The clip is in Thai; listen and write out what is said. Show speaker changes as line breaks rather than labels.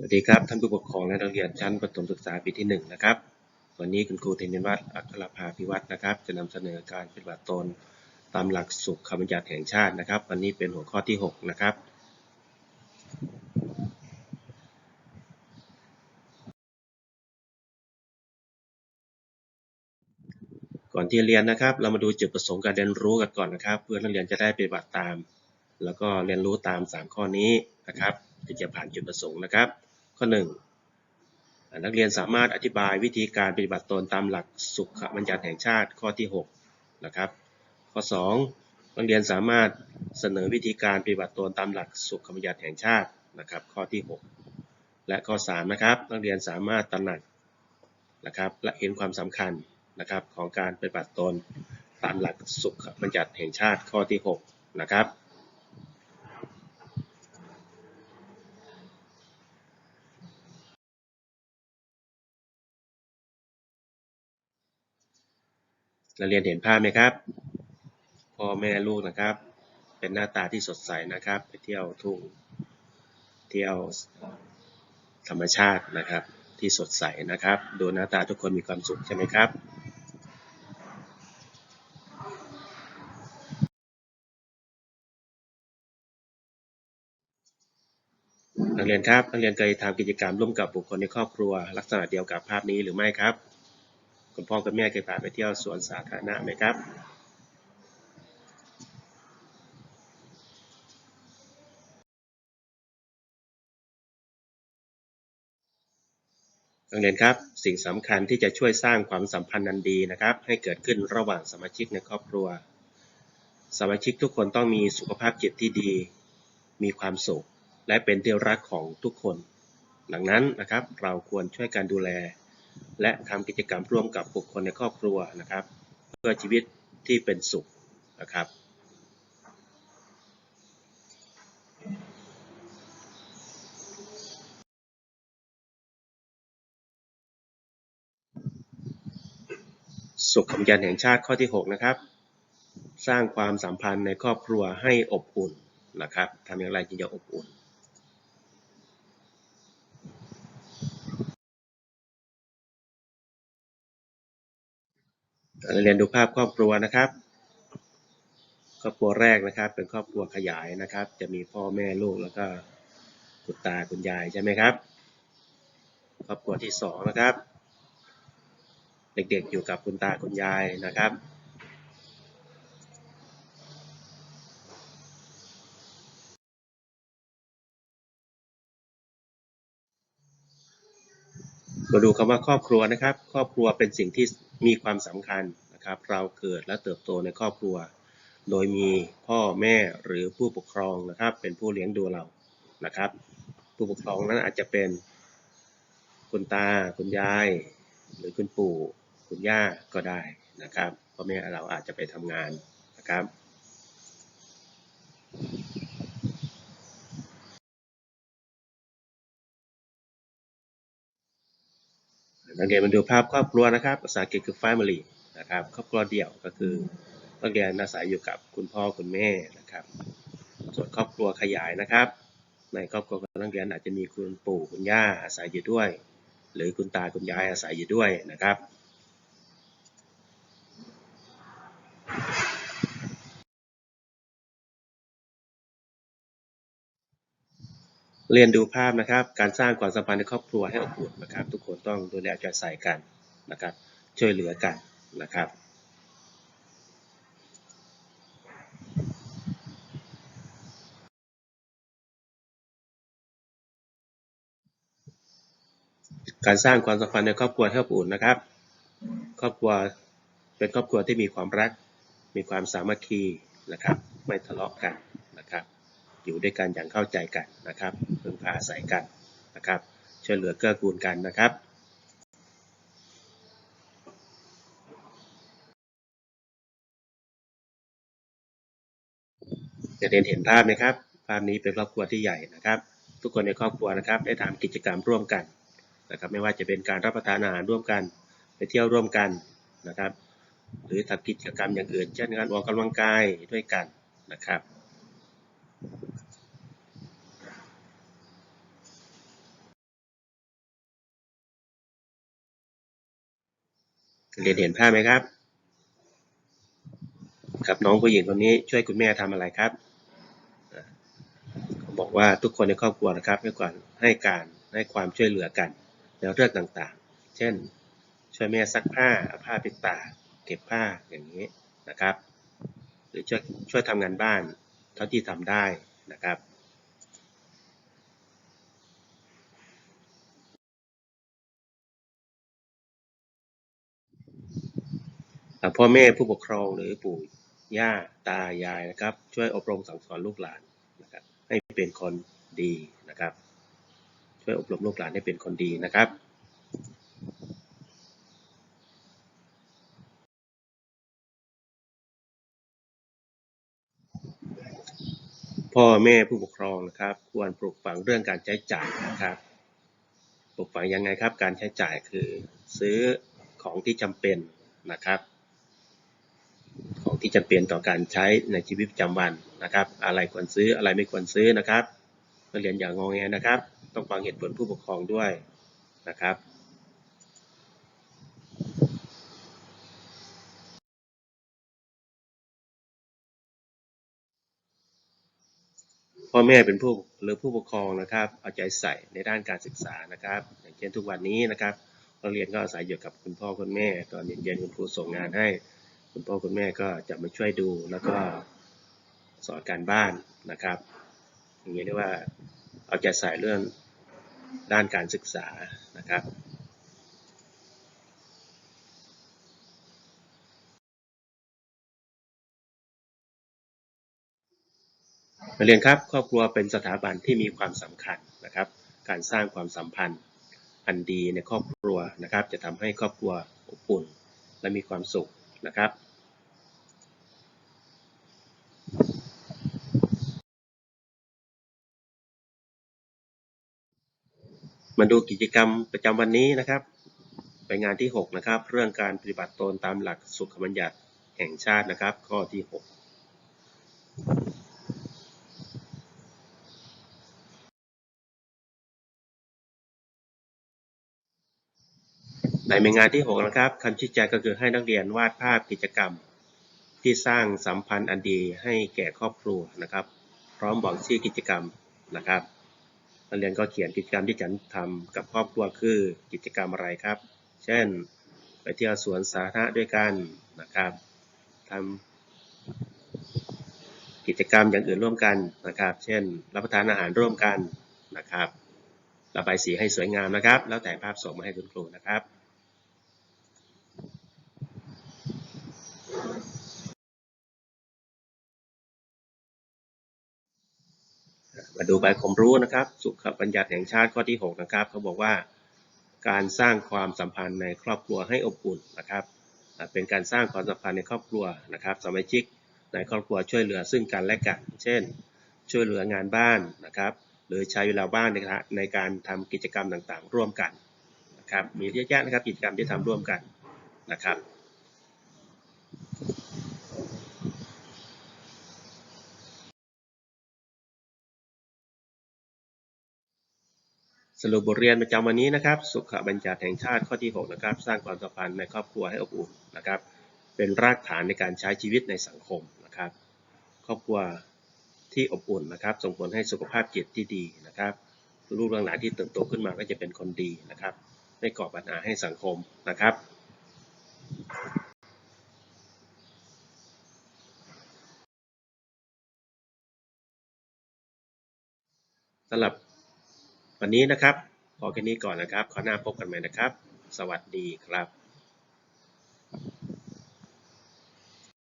สวัสดีครับ ท่านผู้ปกครองและนักเรียนชั้นประถมศึกษาปีที่หนึ่งนะครับ วันนี้คุณครูเทนินวัฒน์อัครภาพิวัฒน์นะครับ จะนำเสนอการปฏิบัติตนตามหลักสุขบัญญัติแห่งชาตินะครับ วันนี้เป็นหัวข้อที่ 6 นะครับ ก่อนที่เรียนนะครับ เรามาดูจุดประสงค์การเรียนรู้กันก่อนนะครับ เพื่อนักเรียนจะได้ปฏิบัติตาม แล้วก็เรียนรู้ตาม 3 ข้อนี้นะครับที่จะผ่านจุดประสงค์นะครับ ข้อ1นักเรียนสามารถอธิบายวิธีการปฏิบัติตนตามหลักสุขบัญญัติแห่งชาติข้อที่6นะครับข้อ 2 นักเรียนสามารถเสนอวิธีการปฏิบัติตนตามหลักสุขบัญญัติแห่งชาตินะครับข้อที่ 6 และข้อ3นะครับนักเรียนสามารถตระหนักนะครับและเห็นความสำคัญนะครับของการปฏิบัติตนตามหลักสุขบัญญัติแห่งชาติข้อที่ 6 นะครับ นักเรียนเห็นภาพไหมครับพ่อแม่ลูกนะครับ เป็นหน้าตาที่สดใสนะครับ ไปเที่ยวทุ่งเที่ยวธรรมชาตินะครับ ที่สดใสนะครับ ดูหน้าตาทุกคนมีความสุขใช่ไหมครับนักเรียนครับนักเรียนเคยทำกิจกรรมร่วมกับบุคคลในครอบครัว ลักษณะเดียวกับภาพนี้หรือไม่ครับ คุณพ่อคุณแม่เคยพาไปเที่ยวสวนสาธารณะไหมครับ นักเรียนครับ สิ่งสำคัญที่จะช่วยสร้างความสัมพันธ์อันดีนะครับ ให้เกิดขึ้นระหว่างสมาชิกในครอบครัว สมาชิกทุกคนต้องมีสุขภาพจิตที่ดี มีความสุข และเป็นที่รักของทุกคน ดังนั้นนะครับ เราควรช่วยกันดูแล และทำกิจกรรมร่วมกับบุคคลในครอบครัวนะครับ เพื่อชีวิตที่เป็นสุขนะครับ สุขบัญญัติแห่งชาติข้อที่ 6 นะครับ สร้างความสัมพันธ์ในครอบครัวให้อบอุ่นนะครับทำอย่างไรจึงจะอบอุ่น เรียนดูภาพครอบครัวนะครับ ครอบครัวแรกนะครับ เป็นครอบครัวขยายนะครับ จะมีพ่อแม่ลูกแล้วก็คุณตาคุณยายใช่ไหมครับ ครอบครัวที่สองนะครับ เด็กๆอยู่กับคุณตาคุณยายนะครับ มาดูคำว่าครอบครัวนะครับ ครอบครัวเป็นสิ่งที่มีความสำคัญนะครับ เราเกิดและเติบโตในครอบครัว โดยมีพ่อแม่หรือผู้ปกครองนะครับ เป็นผู้เลี้ยงดูเรานะครับ ผู้ปกครองนั้นอาจจะเป็นคุณตาคุณยาย หรือคุณปู่คุณย่าก็ได้นะครับพ่อแม่เราอาจจะไปทำงานนะครับ นักเรียนมาดูภาพครอบครัวนะครับ ภาษาอังกฤษคือ family นะครับ ครอบครัวเดี่ยวก็คือนักเรียนอาศัยอยู่กับคุณพ่อคุณแม่นะครับ ส่วนครอบครัวขยายนะครับ ในครอบครัวของนักเรียนอาจจะมีคุณปู่คุณย่าอาศัยอยู่ด้วย หรือคุณตาคุณยายอาศัยอยู่ด้วยนะครับ เรียนดูภาพนะครับ การสร้างความสัมพันธ์ในครอบครัวให้อบอุ่นนะครับ ทุกคนต้องดูแลใจใส่กันนะครับ ช่วยเหลือกันนะครับการสร้างความสัมพันธ์ในครอบครัวให้อบอุ่นนะครับ ครอบครัวเป็นครอบครัวที่มีความรัก มีความสามัคคีนะครับ ไม่ทะเลาะกันนะครับ อยู่ด้วยกันอย่างเข้าใจกันนะครับพึ่งพาอาศัยกันนะครับช่วยเหลือเกื้อกูลกันนะครับจะเรียนเห็นภาพไหมครับ ภาพนี้เป็นครอบครัวที่ใหญ่นะครับ ทุกคนในครอบครัวนะครับ ได้ทำกิจกรรมร่วมกันนะครับ ไม่ว่าจะเป็นการรับประทานอาหารร่วมกัน ไปเที่ยวร่วมกันนะครับ หรือทำกิจกรรมอย่างอื่น เช่นการออกกำลังกายด้วยกันนะครับ เรียนเห็นภาพไหมครับ ครับน้องผู้หญิงคนนี้ช่วยคุณแม่ทำอะไรครับเขาบอกว่าทุกคนในครอบครัวนะครับให้ความให้การให้ความช่วยเหลือกันในเรื่องต่างๆ เช่น ช่วยแม่ซักผ้าเอาผ้าไปตากเก็บผ้าอย่างนี้นะครับ หรือช่วยช่วยทำงานบ้านเท่าที่ทำได้นะครับ พ่อแม่ผู้ปกครองหรือปู่ย่าตายายนะครับ ช่วยอบรมสั่งสอนลูกหลานนะครับให้เป็นคนดีนะครับ ช่วยอบรมลูกหลานให้เป็นคนดีนะครับพ่อแม่ผู้ปกครองนะครับ ควรปลูกฝังเรื่องการใช้จ่ายนะครับปลูกฝังยังไงครับ การใช้จ่ายคือซื้อของที่จำเป็นนะครับ ที่จำเป็นต่อการใช้ในชีวิตประจำวันนะครับ อะไรควรซื้ออะไรไม่ควรซื้อนะครับนักเรียนอย่างงอแงนะครับ ต้องฟังเหตุผลผู้ปกครองด้วยนะครับพ่อแม่เป็นผู้หรือผู้ปกครองนะครับ เอาใจใส่ในด้านการศึกษานะครับ อย่างเช่นทุกวันนี้นะครับนักเรียนก็อาศัยอยู่กับคุณพ่อคุณแม่ ตอนเย็นๆคุณครูส่งงานให้ คุณพ่อคุณแม่ก็จะมาช่วยดูแล้วก็สอนการบ้านนะครับอย่างนี้เรียกว่าเอาใจใส่เรื่องด้านการศึกษานะครับเรียนครับครอบครัวเป็นสถาบันที่มีความสำคัญนะครับ การสร้างความสัมพันธ์อันดีในครอบครัวนะครับ จะทำให้ครอบครัวอบอุ่นและมีความสุข นะครับมาดูกิจกรรมประจำวันนี้นะครับ ไปงานที่ 6 นะครับ เรื่องการปฏิบัติตนตามหลักสุขบัญญัติแห่งชาตินะครับ ข้อที่ 6 ในงานที่ 6 นะครับคำชี้แจงก็คือให้นักเรียนวาดภาพกิจกรรม ที่สร้างสัมพันธ์อันดีให้แก่ครอบครัวนะครับ พร้อมบอกชื่อกิจกรรมนะครับ นักเรียนก็เขียนกิจกรรมที่จะทำกับครอบครัวคือกิจกรรมอะไรครับ เช่น ไปเที่ยวสวนสาธารณะด้วยกันนะครับทำกิจกรรมอย่างอื่นร่วมกันนะครับ เช่น รับประทานอาหารร่วมกันนะครับ ระบายสีให้สวยงามนะครับ แล้วแต่ภาพส่งมาให้คุณครูนะครับ มาดูใบความรู้นะครับ สุขบัญญัติแห่งชาติข้อที่ 6 นะครับเขาบอกว่า การสร้างความสัมพันธ์ในครอบครัวให้อบอุ่นนะครับ เป็นการสร้างความสัมพันธ์ในครอบครัวนะครับ สมาชิกในครอบครัวช่วยเหลือซึ่งกันและกัน เช่น ช่วยเหลืองานบ้านนะครับ หรือใช้เวลาว่างในการในการทำกิจกรรมต่างๆ ร่วมกันนะครับ มีเยอะแยะนะครับกิจกรรมที่ทำร่วมกันนะครับ สรุปบทเรียนประจำวันนี้นะครับ สุขบัญญัติแห่งชาติข้อที่ 6 นะครับ สร้างความสัมพันธ์ในครอบครัวให้อบอุ่นนะครับ เป็นรากฐานในการใช้ชีวิตในสังคมนะครับ ครอบครัวที่อบอุ่นนะครับ ส่งผลให้สุขภาพจิตที่ดีนะครับ ลูกหลานที่เติบโตขึ้นมาก็จะเป็นคนดีนะครับ ไม่ก่อปัญหาให้สังคมนะครับสำหรับ วันนี้นะครับ ขอแค่นี้ก่อนนะครับ ขอหน้าพบกันใหม่นะครับ สวัสดีครับ